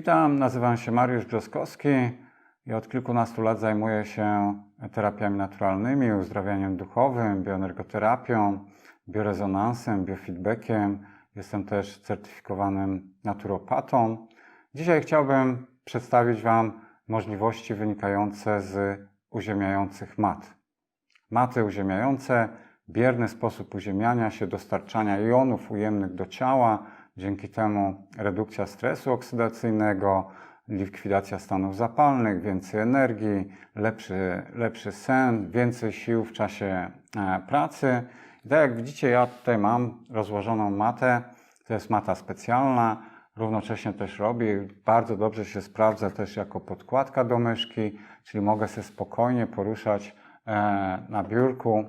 Witam, nazywam się Mariusz Brzoskowski i od kilkunastu lat zajmuję się terapiami naturalnymi, uzdrawianiem duchowym, bioenergoterapią, biorezonansem, biofeedbackiem. Jestem też certyfikowanym naturopatą. Dzisiaj chciałbym przedstawić Wam możliwości wynikające z uziemiających mat. Maty uziemiające, bierny sposób uziemiania się, dostarczania jonów ujemnych do ciała, dzięki temu redukcja stresu oksydacyjnego, likwidacja stanów zapalnych, więcej energii, lepszy, lepszy sen, więcej sił w czasie e, pracy. I tak jak widzicie, ja tutaj mam rozłożoną matę. To jest mata specjalna. Równocześnie też robi, bardzo dobrze się sprawdza też jako podkładka do myszki, czyli mogę się spokojnie poruszać e, na biurku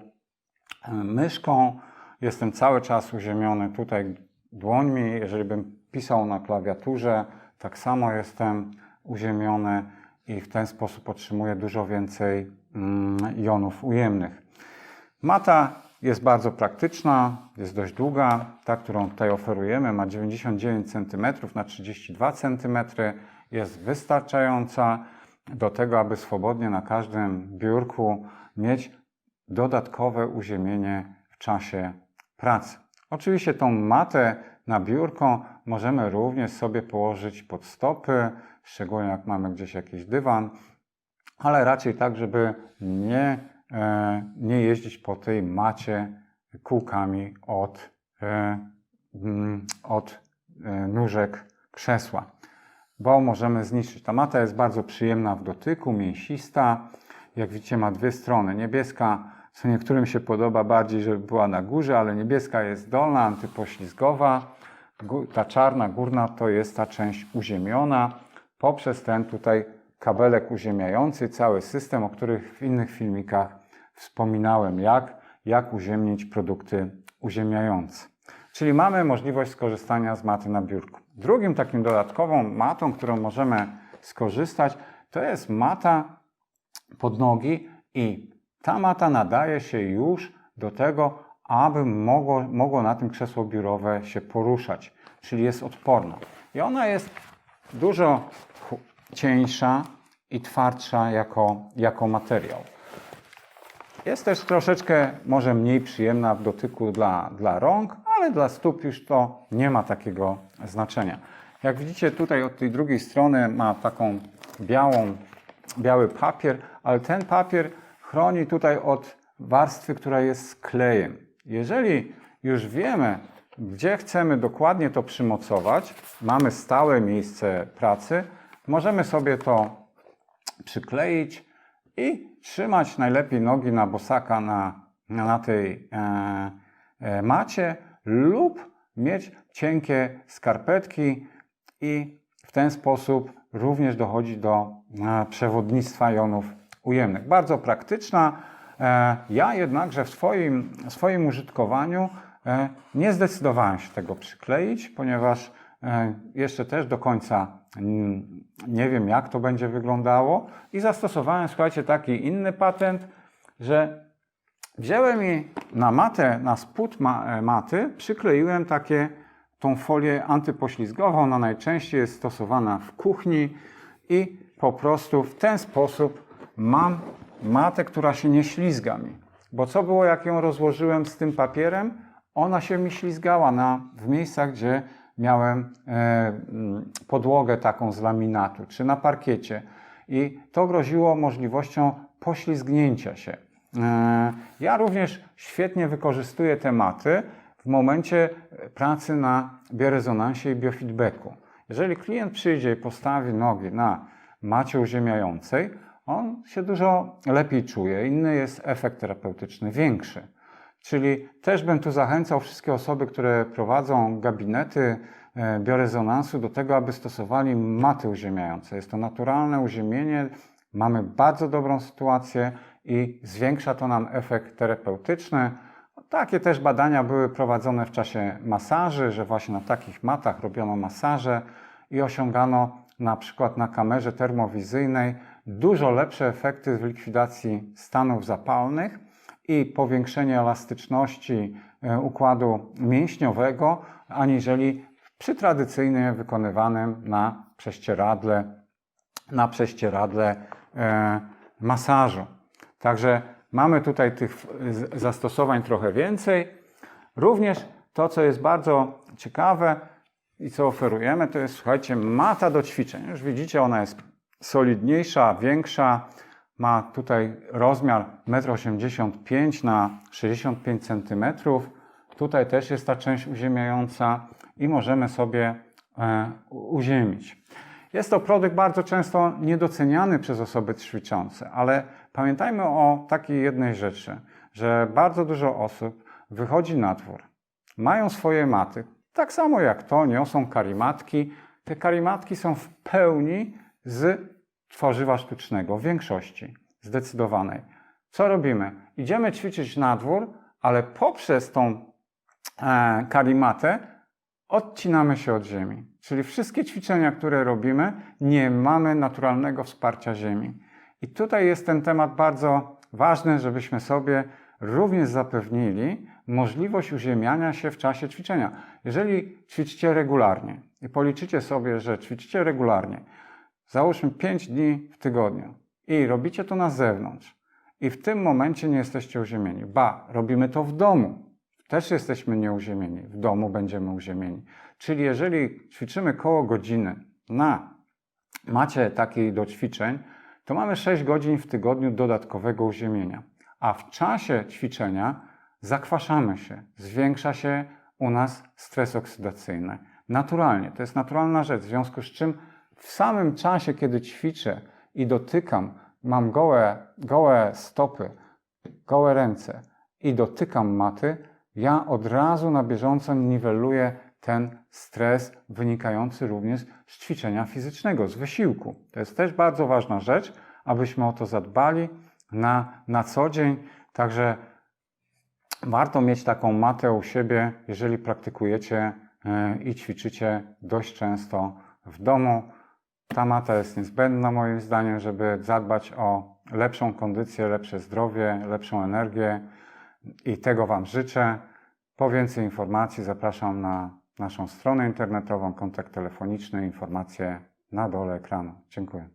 e, myszką. Jestem cały czas uziemiony tutaj dłońmi. Jeżeli bym pisał na klawiaturze, tak samo jestem uziemiony i w ten sposób otrzymuję dużo więcej mm, jonów ujemnych. Mata jest bardzo praktyczna, jest dość długa. Ta, którą tutaj oferujemy, ma 99 cm na 32 cm. Jest wystarczająca do tego, aby swobodnie na każdym biurku mieć dodatkowe uziemienie w czasie pracy. Oczywiście tą matę na biurko możemy również sobie położyć pod stopy, szczególnie jak mamy gdzieś jakiś dywan, ale raczej tak, żeby nie, e, nie jeździć po tej macie kółkami od, e, mm, od e, nóżek krzesła, bo możemy zniszczyć. Ta mata jest bardzo przyjemna w dotyku, mięsista. Jak widzicie, ma dwie strony. Niebieska co niektórym się podoba bardziej, żeby była na górze, ale niebieska jest dolna, antypoślizgowa. Ta czarna górna to jest ta część uziemiona poprzez ten tutaj kabelek uziemiający, cały system, o których w innych filmikach wspominałem, jak, jak uziemnić produkty uziemiające. Czyli mamy możliwość skorzystania z maty na biurku. Drugim takim dodatkową matą, którą możemy skorzystać, to jest mata pod nogi i ta mata nadaje się już do tego, aby mogło, mogło na tym krzesło biurowe się poruszać, czyli jest odporna. I ona jest dużo cieńsza i twardsza jako, jako materiał. Jest też troszeczkę może mniej przyjemna w dotyku dla, dla rąk, ale dla stóp już to nie ma takiego znaczenia. Jak widzicie tutaj od tej drugiej strony ma taką białą, biały papier, ale ten papier chroni tutaj od warstwy, która jest klejem. Jeżeli już wiemy, gdzie chcemy dokładnie to przymocować, mamy stałe miejsce pracy, możemy sobie to przykleić i trzymać najlepiej nogi na bosaka na, na tej e, e, macie lub mieć cienkie skarpetki i w ten sposób również dochodzi do e, przewodnictwa jonów ujemnych. Bardzo praktyczna. E, ja jednakże w swoim, swoim użytkowaniu e, nie zdecydowałem się tego przykleić, ponieważ e, jeszcze też do końca nie wiem, jak to będzie wyglądało i zastosowałem, słuchajcie, taki inny patent, że wziąłem i na matę, na spód maty przykleiłem takie tą folię antypoślizgową. Ona najczęściej jest stosowana w kuchni i po prostu w ten sposób mam matę, która się nie ślizga mi. Bo co było, jak ją rozłożyłem z tym papierem? Ona się mi ślizgała na, w miejscach, gdzie miałem e, mm, podłogę taką z laminatu, czy na parkiecie. I to groziło możliwością poślizgnięcia się. E, ja również świetnie wykorzystuję te maty w momencie pracy na biorezonansie i biofeedbacku. Jeżeli klient przyjdzie i postawi nogi na macie uziemiającej, on się dużo lepiej czuje. Inny jest efekt terapeutyczny większy. Czyli też bym tu zachęcał wszystkie osoby, które prowadzą gabinety e, biorezonansu do tego, aby stosowali maty uziemiające. Jest to naturalne uziemienie, mamy bardzo dobrą sytuację i zwiększa to nam efekt terapeutyczny. Takie też badania były prowadzone w czasie masaży, że właśnie na takich matach robiono masaże i osiągano na przykład na kamerze termowizyjnej dużo lepsze efekty w likwidacji stanów zapalnych i powiększenie elastyczności e, układu mięśniowego, aniżeli przy tradycyjnie wykonywanym na prześcieradle, na prześcieradle e, masażu. Także mamy tutaj tych z- zastosowań trochę więcej. Również to, co jest bardzo ciekawe i co oferujemy, to jest, słuchajcie, mata do ćwiczeń. Już widzicie, ona jest solidniejsza, większa. Ma tutaj rozmiar 1,85 m na 65 cm. Tutaj też jest ta część uziemiająca i możemy sobie e, uziemić. Jest to produkt bardzo często niedoceniany przez osoby ćwiczące, ale pamiętajmy o takiej jednej rzeczy, że bardzo dużo osób wychodzi na dwór, mają swoje maty, tak samo jak to, niosą karimatki. Te karimatki są w pełni z tworzywa sztucznego, w większości, zdecydowanej. Co robimy? Idziemy ćwiczyć na dwór, ale poprzez tą e, karimatę odcinamy się od ziemi. Czyli wszystkie ćwiczenia, które robimy, nie mamy naturalnego wsparcia ziemi. I tutaj jest ten temat bardzo ważny, żebyśmy sobie również zapewnili możliwość uziemiania się w czasie ćwiczenia. Jeżeli ćwiczycie regularnie i policzycie sobie, że ćwiczycie regularnie, załóżmy 5 dni w tygodniu i robicie to na zewnątrz i w tym momencie nie jesteście uziemieni. Ba, robimy to w domu. Też jesteśmy nieuziemieni. W domu będziemy uziemieni. Czyli jeżeli ćwiczymy koło godziny na macie takiej do ćwiczeń, to mamy 6 godzin w tygodniu dodatkowego uziemienia. A w czasie ćwiczenia zakwaszamy się, zwiększa się u nas stres oksydacyjny. Naturalnie, to jest naturalna rzecz, w związku z czym w samym czasie, kiedy ćwiczę i dotykam, mam gołe, gołe stopy, gołe ręce i dotykam maty, ja od razu na bieżąco niweluję ten stres wynikający również z ćwiczenia fizycznego, z wysiłku. To jest też bardzo ważna rzecz, abyśmy o to zadbali na, na co dzień. Także warto mieć taką matę u siebie, jeżeli praktykujecie e, i ćwiczycie dość często w domu. Ta mata jest niezbędna moim zdaniem, żeby zadbać o lepszą kondycję, lepsze zdrowie, lepszą energię i tego Wam życzę. Po więcej informacji zapraszam na naszą stronę internetową, kontakt telefoniczny, informacje na dole ekranu. Dziękuję.